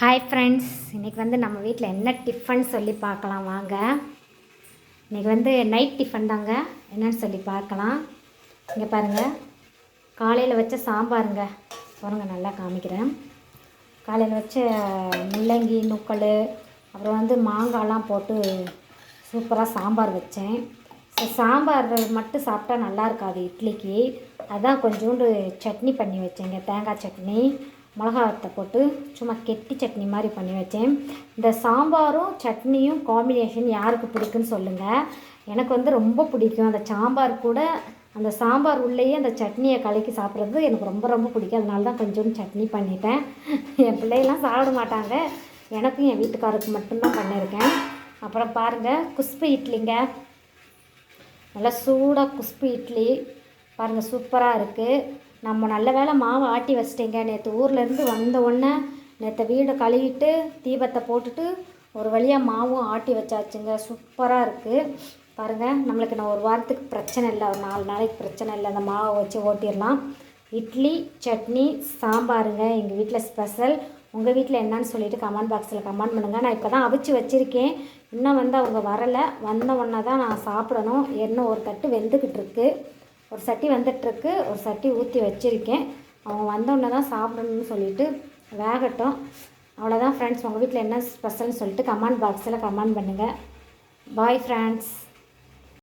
Hi friends இன்றைக்கி வந்து நம்ம வீட்டில் என்ன டிஃபன் சொல்லி பார்க்கலாம் வாங்க. இன்றைக்கி வந்து நைட் டிஃபன் தாங்க. என்னன்னு சொல்லி பார்க்கலாம். இங்கே பாருங்கள் காலையில் வச்ச சாம்பாருங்க. பாருங்க நல்லா காமிக்கிறேன். காலையில் வச்ச முள்ளங்கி நுக்கல் அப்புறம் வந்து மாங்காய்லாம் போட்டு சூப்பராக சாம்பார் வச்சேன். சாம்பார் மட்டும் சாப்பிட்டா நல்லா இருக்காது இட்லிக்கு. அதான் கொஞ்சோண்டு சட்னி பண்ணி வச்சேங்க தேங்காய் சட்னி. மிளகாத்தை போட்டு சும்மா கெட்டி சட்னி மாதிரி பண்ணி வச்சேன். இந்த சாம்பாரும் சட்னியும் காம்பினேஷன் யாருக்கு பிடிக்குன்னு சொல்லுங்கள் எனக்கு வந்து ரொம்ப பிடிக்கும். அந்த சாம்பார் கூட அந்த சாம்பார் உள்ளேயே அந்த சட்னியை கலக்கி சாப்பிட்றது எனக்கு ரொம்ப ரொம்ப பிடிக்கும். அதனால தான் கொஞ்சோண்டு சட்னி பண்ணிட்டேன். என் பிள்ளைகள்லாம் சாப்பிட மாட்டாங்க. எனக்கும் என் வீட்டுக்காருக்கு மட்டும்தான் பண்ணியிருக்கேன். அப்புறம் பாருங்கள் குஸ்பு இட்லிங்க. நல்லா சூடாக குஸ்பு இட்லி. பாருங்கள் சூப்பராக இருக்குது நம்ம நல்ல வேளை மாவை ஆட்டி வச்சிட்டேங்க. நேற்று ஊர்லேருந்து வந்த உடனே நேற்று வீடை கழுவிட்டு தீபத்தை போட்டுட்டு ஒரு வழியாக மாவும் ஆட்டி வச்சாச்சுங்க. சூப்பராக இருக்குது பாருங்கள் நம்மளுக்கு நான் ஒரு வாரத்துக்கு பிரச்சனை இல்லை. ஒரு நாலு நாளைக்கு பிரச்சனை இல்லை. அந்த மாவை வச்சு ஓட்டிடலாம். இட்லி சட்னி சாம்பாருங்க. எங்கள் வீட்டில் ஸ்பெஷல். உங்கள் வீட்டில் என்னன்னு சொல்லிவிட்டு கமெண்ட் பாக்ஸில் கமெண்ட் பண்ணுங்கள் நான் இப்போ தான் அவிச்சு வச்சுருக்கேன். இன்னும் வந்து அவங்க வரலை. வந்த உடனே தான் நான் சாப்பிடணும். இன்னும் ஒரு தட்டு வெந்துக்கிட்டு இருக்குது ஒரு சட்டி வந்துட்டுருக்கு. ஒரு சட்டி ஊற்றி வச்சுருக்கேன். அவங்க வந்தோடனே தான் சாப்பிடணும்னு சொல்லிட்டு வேகட்டும். அவ்வளோதான் ஃப்ரெண்ட்ஸ் உங்கள் வீட்டில் என்ன ஸ்பெஷல்னு சொல்லிட்டு கமெண்ட் பாக்ஸில் கமெண்ட் பண்ணுங்கள் பாய் ஃப்ரெண்ட்ஸ்